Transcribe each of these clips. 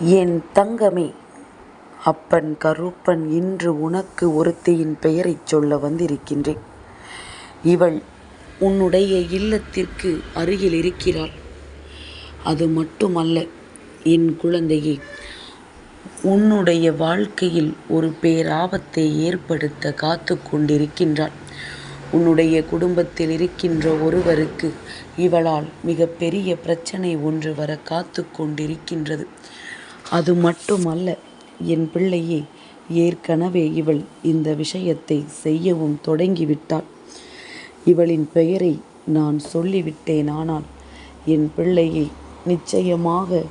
என் தங்கமே அப்பன் கருப்பன் இன்று உனக்கு ஒருத்தியின் பெயரைச் சொல்ல வந்திருக்கின்றேன். இவள் உன்னுடைய இல்லத்திற்கு அருகில் இருக்கிறாள். அது மட்டுமல்ல என் குழந்தையே உன்னுடைய வாழ்க்கையில் ஒரு பேராபத்தை ஏற்படுத்த காத்து கொண்டிருக்கின்றாள். உன்னுடைய குடும்பத்தில் இருக்கின்ற ஒருவருக்கு இவளால் மிகப்பெரிய பிரச்சனை ஒன்று வர காத்து கொண்டிருக்கின்றது. அது மட்டுமல்ல என் பிள்ளையே ஏற்கனவே இவள் இந்த விஷயத்தை செய்யவும் தொடங்கிவிட்டாள். இவளின் பெயரை நான் சொல்லிவிட்டேன் ஆனால் என் பிள்ளையை நிச்சயமாக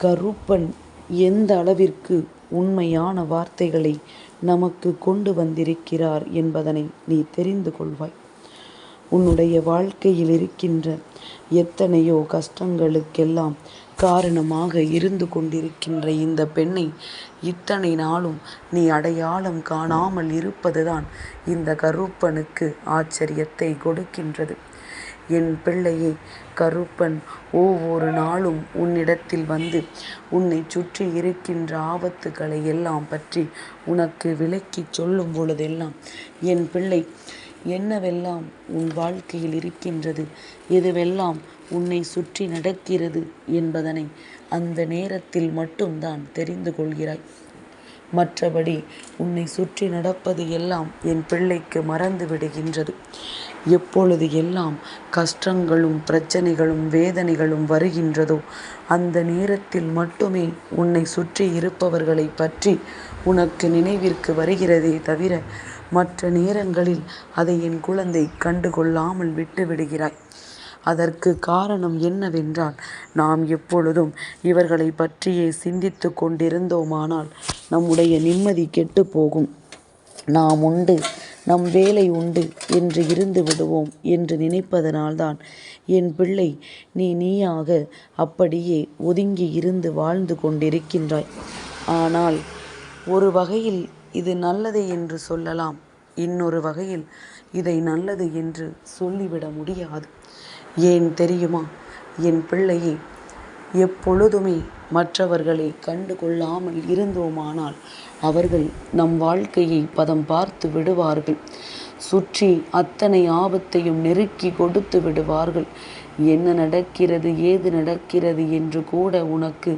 கருப்பன் எந்த அளவிற்கு உண்மையான வார்த்தைகளை நமக்கு கொண்டு வந்திருக்கிறார் என்பதனை நீ தெரிந்து கொள்வாய். உன்னுடைய வாழ்க்கையில் இருக்கின்ற எத்தனையோ கஷ்டங்களுக்கெல்லாம் காரணமாக இருந்து கொண்டிருக்கின்ற இந்த பெண்ணை இத்தனை நாளும் நீ அடையாளம் காணாமல் இருப்பதுதான் இந்த கருப்பனுக்கு ஆச்சரியத்தை கொடுக்கின்றது. என் பிள்ளையை கருப்பன் ஒவ்வொரு நாளும் உன்னிடத்தில் வந்து உன்னை சுற்றி இருக்கின்ற ஆபத்துக்களை எல்லாம் பற்றி உனக்கு விளக்கிச் சொல்லும் பொழுதெல்லாம் என் பிள்ளை என்னவெல்லாம் உன் வாழ்க்கையில் இருக்கின்றது எதுவெல்லாம் உன்னை சுற்றி நடக்கிறது என்பதனை அந்த நேரத்தில் மட்டும்தான் தெரிந்து கொள்கிறாய். மற்றபடி உன்னை சுற்றி நடப்பது எல்லாம் என் பிள்ளைக்கு மறந்து விடுகின்றது. எப்பொழுது எல்லாம் கஷ்டங்களும் பிரச்சனைகளும் வேதனைகளும் வருகின்றதோ அந்த நேரத்தில் மட்டுமே உன்னை சுற்றி இருப்பவர்களைப் பற்றி உனக்கு நினைவிற்கு வருகிறதே தவிர மற்ற நேரங்களில் அதை என் குழந்தை கண்டு கொள்ளாமல் விட்டு விடுகிறாய். அதற்கு காரணம் என்னவென்றால் நாம் எப்பொழுதும் இவர்களைப் பற்றியே சிந்தித்து கொண்டிருந்தோமானால் நம்முடைய நிம்மதி கெட்டு போகும். நாம் உண்டு நம் வேலை உண்டு என்று இருந்து விடுவோம் என்று நினைப்பதனால்தான் என் பிள்ளை நீ நீயாக அப்படியே ஒதுங்கி இருந்து வாழ்ந்து கொண்டிருக்கின்றாய். ஆனால் ஒரு வகையில் இது நல்லது என்று சொல்லலாம். இன்னொரு வகையில் இதை நல்லது என்று சொல்லிவிட முடியாது. ஏன் தெரியுமா? என் பிள்ளையே எப்பொழுதுமே மற்றவர்களை கண்டு கொள்ளாமல் இருந்தோமானால் அவர்கள் நம் வாழ்க்கையை பதம் பார்த்து விடுவார்கள். சுற்றி அத்தனை ஆபத்தையும் நெருக்கி கொடுத்து விடுவார்கள். என்ன நடக்கிறது ஏது நடக்கிறது என்று கூட உனக்கு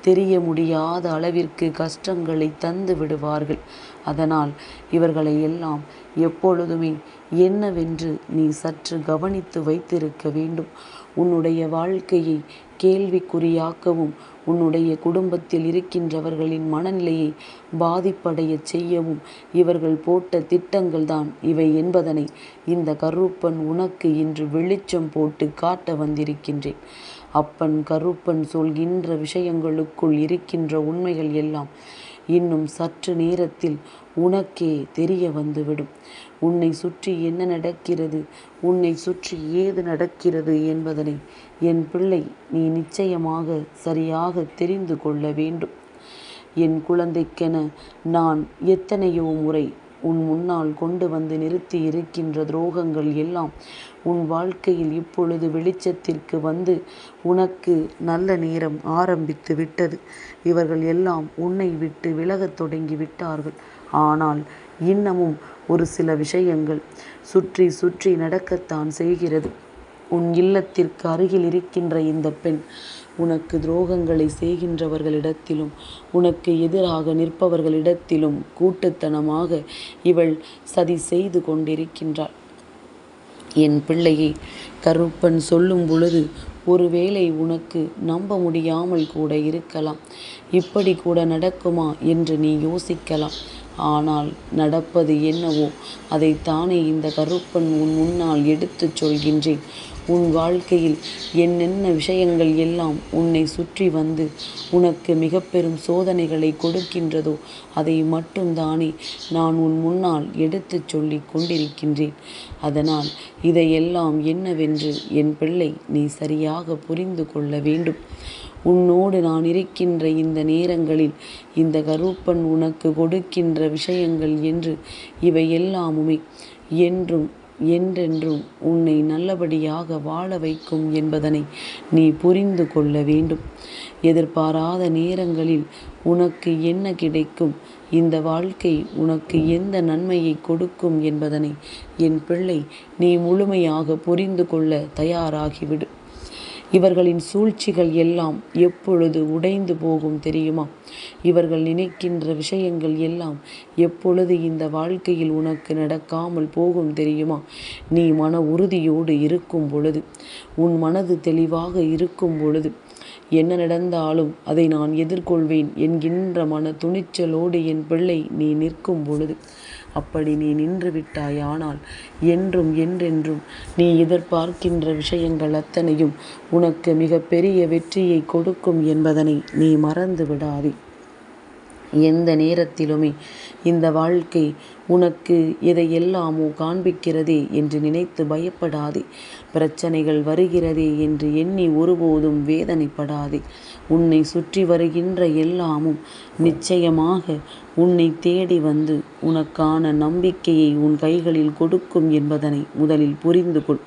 தெரிய முடியாத அளவிற்கு கஷ்டங்களை தந்து விடுவார்கள். அதனால் இவர்களை எல்லாம் எப்பொழுதுமே என்னவென்று நீ சற்று கவனித்து வைத்திருக்க வேண்டும். உன்னுடைய வாழ்க்கையை கேள்விக்குறியாக்கவும் உன்னுடைய குடும்பத்தில் இருக்கின்றவர்களின் மனநிலையை பாதிப்படையச் செய்யவும் இவர்கள் போட்ட திட்டங்கள்தான் இவை என்பதனை இந்த கருப்பன் உனக்கு இன்று வெளிச்சம் போட்டு காட்ட வந்திருக்கின்றேன். அப்பன் கருப்பன் சொல்கின்ற விஷயங்களுக்குள் இருக்கின்ற உண்மைகள் எல்லாம் இன்னும் சற்று நேரத்தில் உனக்கே தெரிய வந்துவிடும். உன்னை சுற்றி என்ன நடக்கிறது உன்னை சுற்றி ஏது நடக்கிறது என்பதனை என் பிள்ளை நீ நிச்சயமாக சரியாக தெரிந்து கொள்ள வேண்டும். என் குழந்தைக்கென நான் எத்தனையோ முறை உன் முன்னால் கொண்டு வந்து நிறுத்தி இருக்கின்ற துரோகங்கள் எல்லாம் உன் வாழ்க்கையில் இப்பொழுது வெளிச்சத்திற்கு வந்து உனக்கு நல்ல நேரம் ஆரம்பித்து விட்டது. இவர்கள் எல்லாம் உன்னை விட்டு விலகத் தொடங்கி விட்டார்கள். ஆனால் இன்னமும் ஒரு சில விஷயங்கள் சுற்றி சுற்றி நடக்கத்தான் செய்கிறது. உன் இல்லத்திற்கு அருகில் இருக்கின்ற இந்தப் பெண் உனக்கு துரோகங்களை செய்கின்றவர்களிடத்திலும் உனக்கு எதிராக நிற்பவர்களிடத்திலும் கூட்டுத்தனமாக இவள் சதி செய்து கொண்டிருக்கின்றாள். என் பிள்ளையை கருப்பன் சொல்லும் பொழுது ஒருவேளை உனக்கு நம்ப முடியாமல் கூட இருக்கலாம். இப்படி கூட நடக்குமா என்று நீ யோசிக்கலாம். ஆனால் நடப்பது என்னவோ அதைத்தானே இந்த கருப்பன் உன் முன்னால் எடுத்துச் சொல்கின்றேன். உன் வாழ்க்கையில் என்னென்ன விஷயங்கள் எல்லாம் உன்னை சுற்றி வந்து உனக்கு மிகப்பெரும் சோதனைகளை கொடுக்கின்றதோ அதை மட்டும்தானே நான் உன் முன்னால் எடுத்துச் சொல்லி கொண்டிருக்கின்றேன். அதனால் இதையெல்லாம் என்னவென்று என் பிள்ளை நீ சரியாக புரிந்து கொள்ள வேண்டும். உன்னோடு நான் இருக்கின்ற இந்த நேரங்களில் இந்த கருப்பன் உனக்கு கொடுக்கின்ற விஷயங்கள் என்று இவையெல்லாமுமே என்றும் என்றென்றும் உன்னை நல்லபடியாக வாழ வைக்கும் என்பதனை நீ புரிந்து கொள்ள வேண்டும். எதிர்பாராத நேரங்களில் உனக்கு என்ன கிடைக்கும் இந்த வாழ்க்கை உனக்கு எந்த நன்மையை கொடுக்கும் என்பதனை என் பிள்ளை நீ முழுமையாக புரிந்து கொள்ள தயாராகிவிடு இவர்களின் சூழ்ச்சிகள் எல்லாம் எப்பொழுது உடைந்து போகும் தெரியுமா? இவர்கள் நினைக்கின்ற விஷயங்கள் எல்லாம் எப்பொழுது இந்த வாழ்க்கையில் உனக்கு நடக்காமல் போகும் தெரியுமா? நீ மன உறுதியோடு இருக்கும் பொழுது உன் மனது தெளிவாக இருக்கும் பொழுது என்ன நடந்தாலும் அதை நான் எதிர்கொள்வேன் என்கின்ற மன துணிச்சலோடு என் பிள்ளை நீ நிற்கும் பொழுது அப்படி நீ நின்று விட்டாயானால் என்றும் என்றென்றும் நீ எதிர்பார்க்கின்ற விஷயங்கள் அத்தனையும் உனக்கு மிக பெரிய வெற்றியை கொடுக்கும் என்பதனை நீ மறந்து விடாதே. எந்த நேரத்திலுமே இந்த வாழ்க்கை உனக்கு எதையெல்லாமோ காண்பிக்கிறதே என்று நினைத்து பயப்படாதே. பிரச்சனைகள் வருகிறதே என்று எண்ணி ஒருபோதும் வேதனைப்படாதே. உன்னை சுற்றி வருகின்ற எல்லாமும் நிச்சயமாக உன்னை தேடி வந்து உனக்கான நம்பிக்கையை உன் கைகளில் கொடுக்கும் என்பதனை முதலில் புரிந்து கொள்.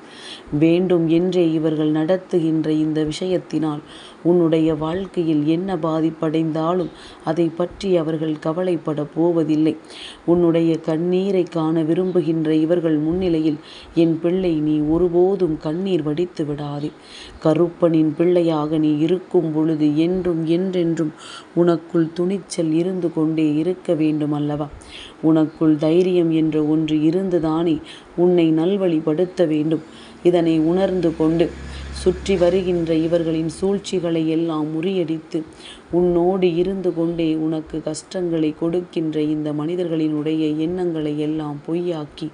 வேண்டும் என்றே இவர்கள் நடத்துகின்ற இந்த விஷயத்தினால் உன்னுடைய வாழ்க்கையில் என்ன பாதிப்படைந்தாலும் அதை பற்றி அவர்கள் கவலைப்பட போவதில்லை. உன்னுடைய கண்ணீரை காண விரும்புகின்ற இவர்கள் முன்னிலையில் என் பிள்ளை நீ ஒருபோதும் கண்ணீர் வடித்து விடாதே. கருப்பனின் பிள்ளையாக நீ இருக்கும் பொழுது என்றும் என்றென்றும் உனக்குள் துணிச்சல் இருந்து கொண்டே இருக்க வேண்டும் அல்லவா? உனக்குள் தைரியம் என்ற ஒன்று இருந்துதானே உன்னை நல்வழிப்படுத்த வேண்டும். இதனை உணர்ந்து கொண்டு சுற்றி வருகின்ற இவர்களின் சூழ்ச்சிகளை எல்லாம் முறியடித்து உன்னோடு இருந்து கொண்டே உனக்கு கஷ்டங்களை கொடுக்கின்ற இந்த மனிதர்களினுடைய எண்ணங்களை எல்லாம் பொய்யாக்கி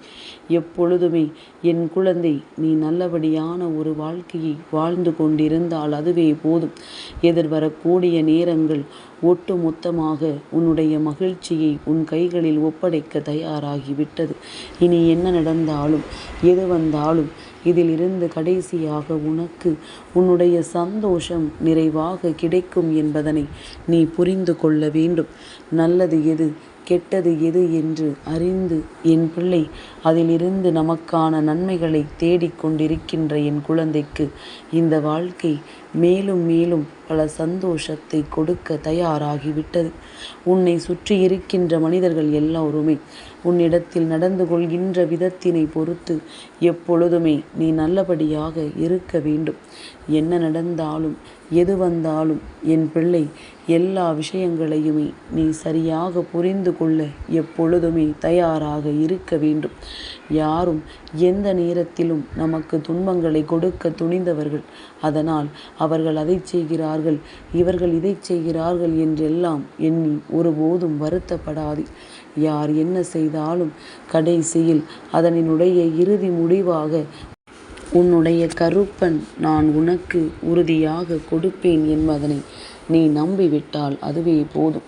எப்பொழுதுமே என் குழந்தை நீ நல்லபடியான ஒரு வாழ்க்கையை வாழ்ந்து கொண்டிருந்தால் அதுவே போதும். எதிர்வரக்கூடிய நேரங்கள் ஒட்டு மொத்தமாக உன்னுடைய மகிழ்ச்சியை உன் கைகளில் ஒப்படைக்க தயாராகிவிட்டது. இனி என்ன நடந்தாலும் எது வந்தாலும் இதிலிருந்து கடைசியாக உனக்கு உன்னுடைய சந்தோஷம் நிறைவாக கிடைக்கும் என்பதனை நீ புரிந்து கொள்ள வேண்டும். நல்லது எது கெட்டது எது என்று அறிந்து என் பிள்ளை அதிலிருந்து நமக்கான நன்மைகளை தேடிக்கொண்டிருக்கின்ற என் குழந்தைக்கு இந்த வாழ்க்கை மேலும் மேலும் பல சந்தோஷத்தை கொடுக்க தயாராகிவிட்டது. உன்னை சுற்றி இருக்கின்ற மனிதர்கள் எல்லோருமே உன்னிடத்தில் நடந்து கொள்கின்ற விதத்தினை பொறுத்து எப்பொழுதுமே நீ நல்லபடியாக இருக்க வேண்டும். என்ன நடந்தாலும் எது வந்தாலும் என் பிள்ளை எல்லா விஷயங்களையுமே நீ சரியாக புரிந்து கொள்ள எப்பொழுதுமே தயாராக இருக்க வேண்டும். யாரும் எந்த நேரத்திலும் நமக்கு துன்பங்களை கொடுக்க துணிந்தவர்கள். அதனால் அவர்கள் அதை செய்கிறார்கள் இவர்கள் இதை செய்கிறார்கள் என்றெல்லாம் எண்ணி ஒருபோதும் வருத்தப்படாதே. யார் என்ன செய்தாலும் கடைசியில் அதனினுடைய இறுதி முடிவாக உன்னுடைய கருப்பன் நான் உனக்கு உறுதியாக கொடுப்பேன் என்பதனை நீ நம்பிவிட்டால் அதுவே போதும்.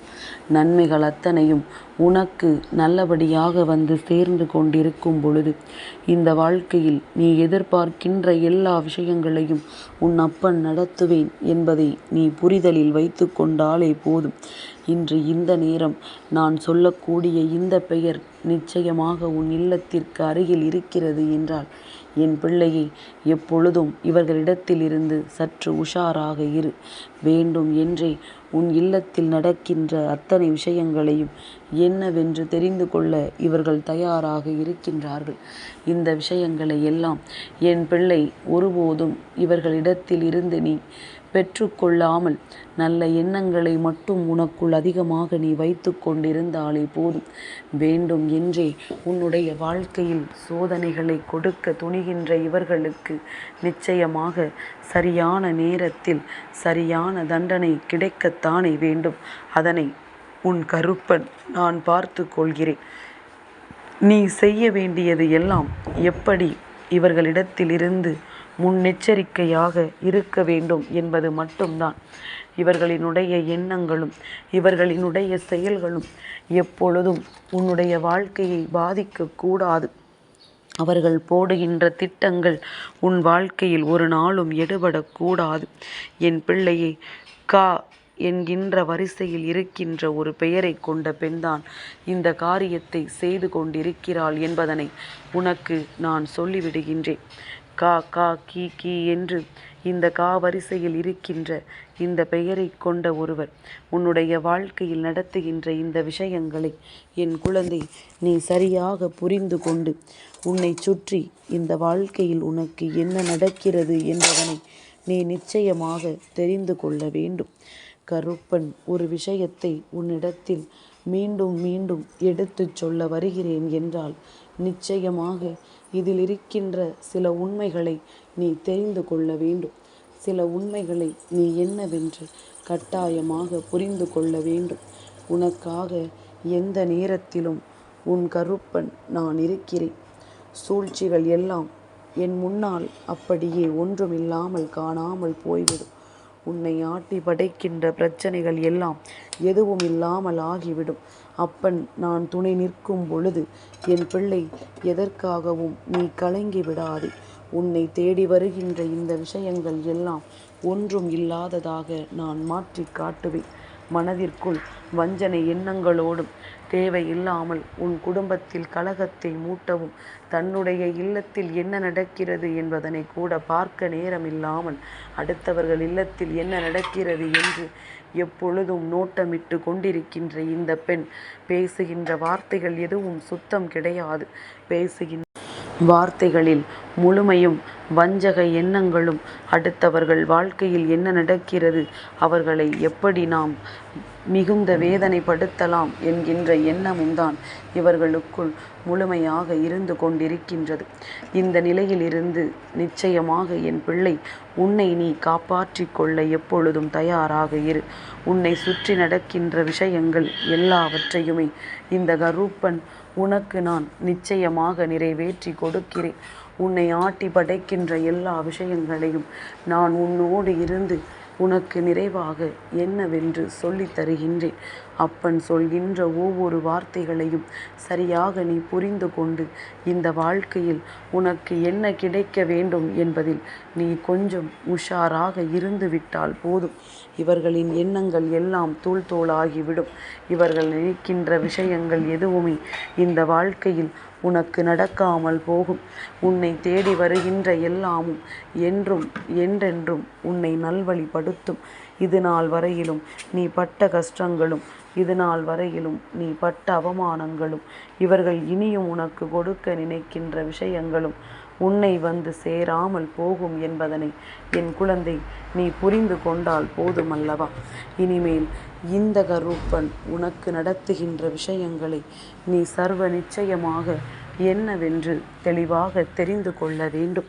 நன்மைகள் அத்தனையும் உனக்கு நல்லபடியாக வந்து சேர்ந்து கொண்டிருக்கும் பொழுது இந்த வாழ்க்கையில் நீ எதிர்பார்க்கின்ற எல்லா விஷயங்களையும் உன் அப்பன் நடத்துவேன் என்பதை நீ புரிதலில் வைத்து கொண்டாலே போதும். இன்று இந்த நேரம் நான் சொல்லக்கூடிய இந்த பெயர் நிச்சயமாக உன் இல்லத்திற்கு அருகில் இருக்கிறது என்றால் என் பிள்ளையை எப்பொழுதும் இவர்களிடத்திலிருந்து சற்று உஷாராக இரு. வேண்டும் என்றே உன் இல்லத்தில் நடக்கின்ற அத்தனை விஷயங்களையும் என்னவென்று தெரிந்து கொள்ள இவர்கள் தயாராக இருக்கின்றார்கள். இந்த விஷயங்களை எல்லாம் என் பிள்ளை ஒருபோதும் இவர்களிடத்தில் இருந்து நீ பெற்றுக்கொள்ளாமல் நல்ல எண்ணங்களை மட்டும் உனக்குள் அதிகமாக நீ வைத்து கொண்டிருந்தாலே போதும். வேண்டும் என்றே உன்னுடைய வாழ்க்கையில் சோதனைகளை கொடுக்க துணிகின்ற இவர்களுக்கு நிச்சயமாக சரியான நேரத்தில் சரியான தண்டனை கிடைக்கத்தானே வேண்டும். அதனை உன் கருப்பன் நான் பார்த்து கொள்கிறேன். நீ செய்ய வேண்டியது எல்லாம் எப்படி இவர்களிடத்திலிருந்து முன்னெச்சரிக்கையாக இருக்க வேண்டும் என்பது மட்டும்தான். இவர்களினுடைய எண்ணங்களும் இவர்களினுடைய செயல்களும் எப்பொழுதும் உன்னுடைய வாழ்க்கையை பாதிக்கக்கூடாது அவர்கள் போடுகின்ற திட்டங்கள் உன் வாழ்க்கையில் ஒரு நாளும் எடுபடக்கூடாது என் பிள்ளையை கா என்கின்ற வரிசையில் இருக்கின்ற ஒரு பெயரை கொண்ட பெண்தான் இந்த காரியத்தை செய்து கொண்டிருக்கிறாள் என்பதனை உனக்கு நான் சொல்லிவிடுகின்றேன். கா கா கி கி என்று இந்த காவரிசையில் இருக்கின்ற இந்த பெயரைக் கொண்ட ஒருவர் உன்னுடைய வாழ்க்கையில் நடத்துகின்ற இந்த விஷயங்களை என் குழந்தை நீ சரியாக புரிந்து கொண்டு உன்னை சுற்றி இந்த வாழ்க்கையில் உனக்கு என்ன நடக்கிறது என்பதனை நீ நிச்சயமாக தெரிந்து கொள்ள வேண்டும். கருப்பன் ஒரு விஷயத்தை உன்னிடத்தில் மீண்டும் மீண்டும் எடுத்துச் சொல்ல வருகிறேன் என்றால் நிச்சயமாக இதில் இருக்கின்ற சில உண்மைகளை நீ தெரிந்து கொள்ள வேண்டும். சில உண்மைகளை நீ என்னவென்று கட்டாயமாக புரிந்து கொள்ள வேண்டும். உனக்காக எந்த நேரத்திலும் உன் கருப்பன் நான் இருக்கிறேன். சூழ்ச்சிகள் எல்லாம் என் முன்னால் அப்படியே ஒன்றுமில்லாமல் காணாமல் போய்விடும். உன்னை ஆட்டி படைக்கின்ற பிரச்சனைகள் எல்லாம் எதுவும் இல்லாமல் ஆகிவிடும். அப்பன் நான் துணை நிற்கும் பொழுது என் பிள்ளை எதற்காகவும் நீ கலங்கி விடாதே. உன்னை தேடி வருகின்ற இந்த விஷயங்கள் எல்லாம் ஒன்றும் இல்லாததாக நான் மாற்றி காட்டுவேன். மனதிற்குள் வஞ்சனை எண்ணங்களோடும் தேவையில்லாமல் உன் குடும்பத்தில் கலகத்தை மூட்டவும் தன்னுடைய இல்லத்தில் என்ன நடக்கிறது என்பதனை கூட பார்க்க நேரமில்லாமல் அடுத்தவர்கள் இல்லத்தில் என்ன நடக்கிறது என்று எப்பொழுதும் நோட்டமிட்டு கொண்டிருக்கின்ற இந்த பெண் பேசுகின்ற வார்த்தைகள் எதுவும் சுத்தம் கிடையாது. பேசுகின்ற வார்த்தைகளில் முழுமையும் வஞ்சக எண்ணங்களும் அடுத்தவர்கள் வாழ்க்கையில் என்ன நடக்கிறது அவர்களை எப்படி நாம் மிகுந்த வேதனைப்படுத்தலாம் என்கின்ற எண்ணமும் தான் இவர்களுக்குள் முழுமையாக இருந்து கொண்டிருக்கின்றது. இந்த நிலையிலிருந்து நிச்சயமாக என் பிள்ளை உன்னை நீ காப்பாற்றிக் கொள்ள எப்பொழுதும் தயாராக இரு. உன்னை சுற்றி நடக்கின்ற விஷயங்கள் எல்லாவற்றையுமே இந்த கருப்பன் உனக்கு நான் நிச்சயமாக நிறைவேற்றி கொடுக்கிறேன். உன்னை ஆட்டி படைக்கின்ற எல்லா விஷயங்களையும் நான் உன்னோடு இருந்து உனக்கு நிறைவாக என்னவென்று சொல்லித் தருகின்றேன். அப்பன் சொல்கின்ற ஒவ்வொரு வார்த்தைகளையும் சரியாக நீ புரிந்து கொண்டு இந்த வாழ்க்கையில் உனக்கு என்ன கிடைக்க வேண்டும் என்பதில் நீ கொஞ்சம் உஷாராக இருந்துவிட்டால் போதும். இவர்களின் எண்ணங்கள் எல்லாம் தூள் தோளாகிவிடும். இவர்கள் நினைக்கின்ற விஷயங்கள் எதுவுமே இந்த வாழ்க்கையில் உனக்கு நடக்காமல் போகும். உன்னை தேடி வருகின்ற எல்லாமும் என்றும் என்றென்றும் உன்னை நல்வழிப்படுத்தும். இது நாள் வரையிலும் நீ பட்ட கஷ்டங்களும் இது நாள் வரையிலும் நீ பட்ட அவமானங்களும் இவர்கள் இனியும் உனக்கு கொடுக்க நினைக்கின்ற விஷயங்களும் உன்னை வந்து சேராமல் போகும் என்பதனை என் குழந்தை நீ புரிந்து கொண்டால் போதுமல்லவா? இனிமேல் இந்த கருப்பன் உனக்கு நடத்துகின்ற விஷயங்களை நீ சர்வ நிச்சயமாக என்னவென்று தெளிவாக தெரிந்து கொள்ள வேண்டும்.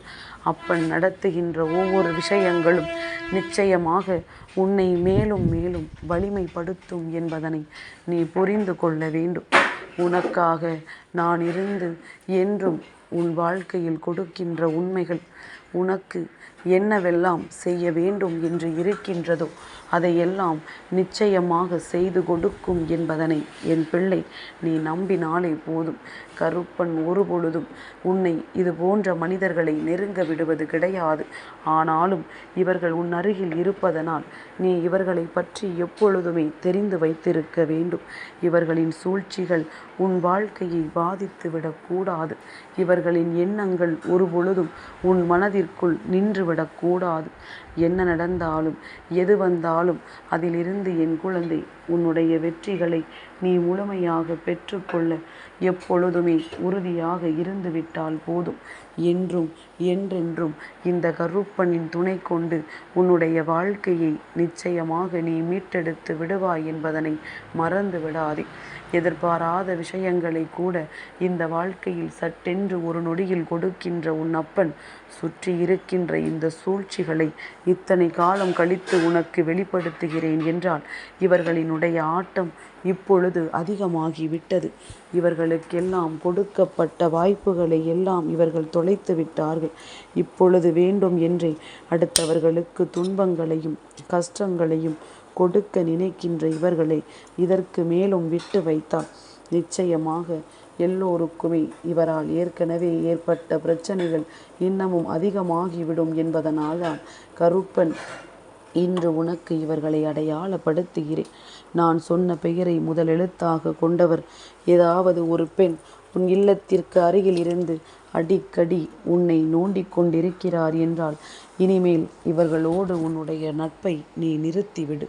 அப்பன் நடத்துகின்ற ஒவ்வொரு விஷயங்களும் நிச்சயமாக உன்னை மேலும் மேலும் வலிமைப்படுத்தும் என்பதனை நீ புரிந்து கொள்ள வேண்டும். உனக்காக நான் இருந்து என்றும் உன் வாழ்க்கையில் கொடுக்கின்ற உண்மைகள் உனக்கு என்னவெல்லாம் செய்ய வேண்டும் என்று இருக்கின்றதோ அதையெல்லாம் நிச்சயமாக செய்து கொடுக்கும் என்பதனை என் பிள்ளை நீ நம்பினாலே போதும். கருப்பன் ஒரு பொழுதும் உன்னை இது போன்ற மனிதர்களை நெருங்க விடுவது கிடையாது. ஆனாலும் இவர்கள் உன் அருகில் இருப்பதனால் நீ இவர்களை பற்றி எப்பொழுதுமே தெரிந்து வைத்திருக்க வேண்டும். இவர்களின் சூழ்ச்சிகள் உன் வாழ்க்கையை பாதித்து விடக்கூடாது. இவர்களின் எண்ணங்கள் ஒரு பொழுதும் உன் மனதிற்குள் நின்றுவிடக்கூடாது என்ன நடந்தாலும் எது வந்தாலும் அதிலிருந்து என் குழந்தை உன்னுடைய வெற்றிகளை நீ முழுமையாக பெற்றுக்கொள்ள எப்பொழுதுமே உறுதியாக இருந்துவிட்டால் போதும். என்றும் என்றென்றும் இந்த கருப்பனின் துணை கொண்டு உன்னுடைய வாழ்க்கையை நிச்சயமாக நீ மீட்டெடுத்து விடுவாய் என்பதனை மறந்து விடாதே எதிர்பாராத விஷயங்களை கூட இந்த வாழ்க்கையில் சட்டென்று ஒரு நொடியில் கொடுக்கின்ற உன் அப்பன் சுற்றி இருக்கின்ற இந்த சூழ்ச்சிகளை இத்தனை காலம் கழித்து உனக்கு வெளிப்படுத்துகிறேன் என்றால் இவர்களினுடைய ஆட்டம் இப்பொழுது அதிகமாகி விட்டது இவர்களுக்கெல்லாம் கொடுக்கப்பட்ட வாய்ப்புகளை எல்லாம் இவர்கள் தொலைத்து விட்டார்கள். இப்பொழுது வேண்டும் என்றே அடுத்தவர்களுக்கு துன்பங்களையும் கஷ்டங்களையும் கொடுக்க நினைக்கின்ற இவர்களை இதற்கு மேலும் விட்டு வைத்தால் நிச்சயமாக எல்லோருக்குமே இவரால் ஏற்கனவே ஏற்பட்ட பிரச்சனைகள் இன்னமும் அதிகமாகிவிடும் என்பதனால்தான் கருப்பன் இன்று உனக்கு இவர்களை அடையாளப்படுத்துகிறேன். நான் சொன்ன பெயரை முதல் எழுத்தாக கொண்டவர் ஏதாவது ஒரு பெண் உன் இல்லத்திற்கு அருகில் இருந்து அடிக்கடி உன்னை நோண்டிக் கொண்டிருக்கிறார் என்றால் இனிமேல் இவர்களோடு உன்னுடைய நட்பை நீ நிறுத்திவிடு.